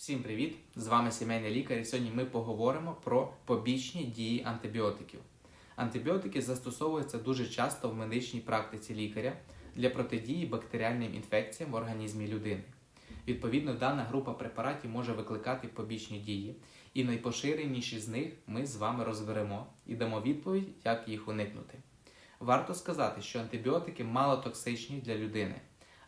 Всім привіт! З вами сімейний лікар. І сьогодні ми поговоримо про побічні дії антибіотиків. Антибіотики застосовуються дуже часто в медичній практиці лікаря для протидії бактеріальним інфекціям в організмі людини. Відповідно, дана група препаратів може викликати побічні дії, і найпоширеніші з них ми з вами розберемо і дамо відповідь, як їх уникнути. Варто сказати, що антибіотики малотоксичні для людини,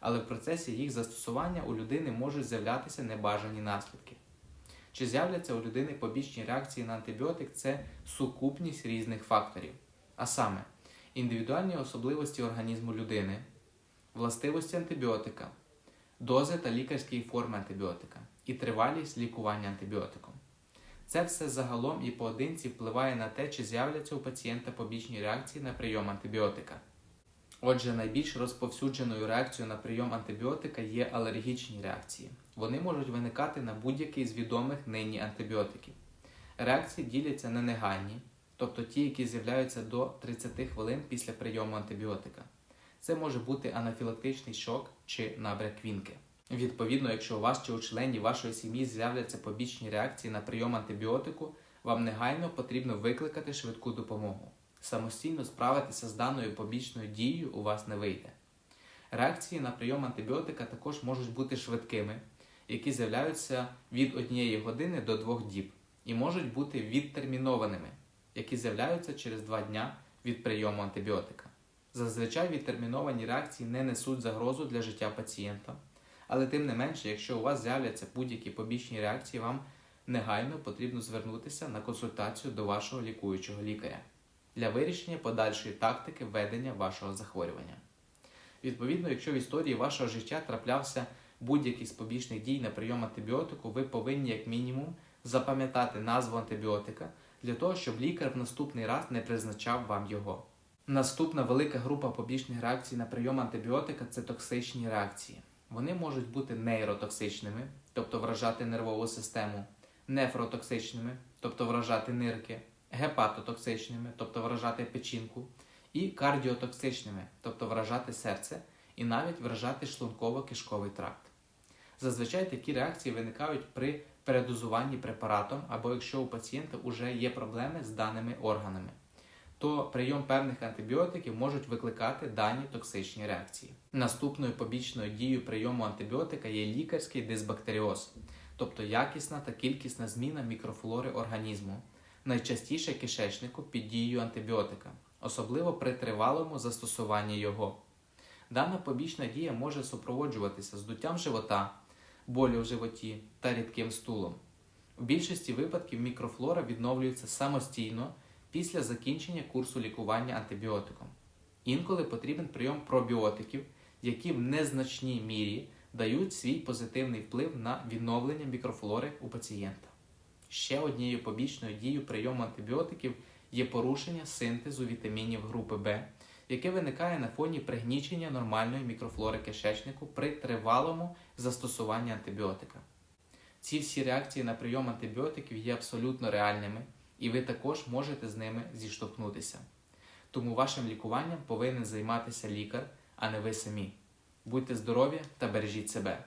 але в процесі їх застосування у людини можуть з'являтися небажані наслідки. Чи з'являться у людини побічні реакції на антибіотик це сукупність різних факторів, а саме індивідуальні особливості організму людини, властивості антибіотика, дози та лікарські форми антибіотика і тривалість лікування антибіотиком. Це все загалом і поодинці впливає на те, чи з'являться у пацієнта побічні реакції на прийом антибіотика. Отже, найбільш розповсюдженою реакцією на прийом антибіотика є алергічні реакції. Вони можуть виникати на будь-який з відомих нині антибіотиків. Реакції діляться на негайні, тобто ті, які з'являються до 30 хвилин після прийому антибіотика. Це може бути анафілактичний шок чи набряк квінки. Відповідно, якщо у вас чи у членів вашої сім'ї з'являться побічні реакції на прийом антибіотику, вам негайно потрібно викликати швидку допомогу. Самостійно справитися з даною побічною дією у вас не вийде. Реакції на прийом антибіотика також можуть бути швидкими, які з'являються від однієї години до двох діб, і можуть бути відтермінованими, які з'являються через два дня від прийому антибіотика. Зазвичай відтерміновані реакції не несуть загрозу для життя пацієнта, але тим не менше, якщо у вас з'являться будь-які побічні реакції, вам негайно потрібно звернутися на консультацію до вашого лікуючого лікаря для вирішення подальшої тактики ведення вашого захворювання. Відповідно, якщо в історії вашого життя траплявся будь-який з побічних дій на прийом антибіотику, ви повинні як мінімум запам'ятати назву антибіотика для того, щоб лікар в наступний раз не призначав вам його. Наступна велика група побічних реакцій на прийом антибіотика це токсичні реакції. Вони можуть бути нейротоксичними, тобто вражати нервову систему, нефротоксичними, тобто вражати нирки, гепатотоксичними, тобто вражати печінку, і кардіотоксичними, тобто вражати серце, і навіть вражати шлунково-кишковий тракт. Зазвичай такі реакції виникають при передозуванні препаратом або якщо у пацієнта вже є проблеми з даними органами, то прийом певних антибіотиків можуть викликати дані токсичні реакції. Наступною побічною дією прийому антибіотика є лікарський дисбактеріоз, тобто якісна та кількісна зміна мікрофлори організму, найчастіше кишечнику під дією антибіотика, особливо при тривалому застосуванні його. Дана побічна дія може супроводжуватися здуттям живота, болю в животі та рідким стулом. У більшості випадків мікрофлора відновлюється самостійно після закінчення курсу лікування антибіотиком. Інколи потрібен прийом пробіотиків, які в незначній мірі дають свій позитивний вплив на відновлення мікрофлори у пацієнта. Ще однією побічною дією прийому антибіотиків є порушення синтезу вітамінів групи В, яке виникає на фоні пригнічення нормальної мікрофлори кишечнику при тривалому застосуванні антибіотика. Ці всі реакції на прийом антибіотиків є абсолютно реальними, і ви також можете з ними зіштовхнутися. Тому вашим лікуванням повинен займатися лікар, а не ви самі. Будьте здорові та бережіть себе.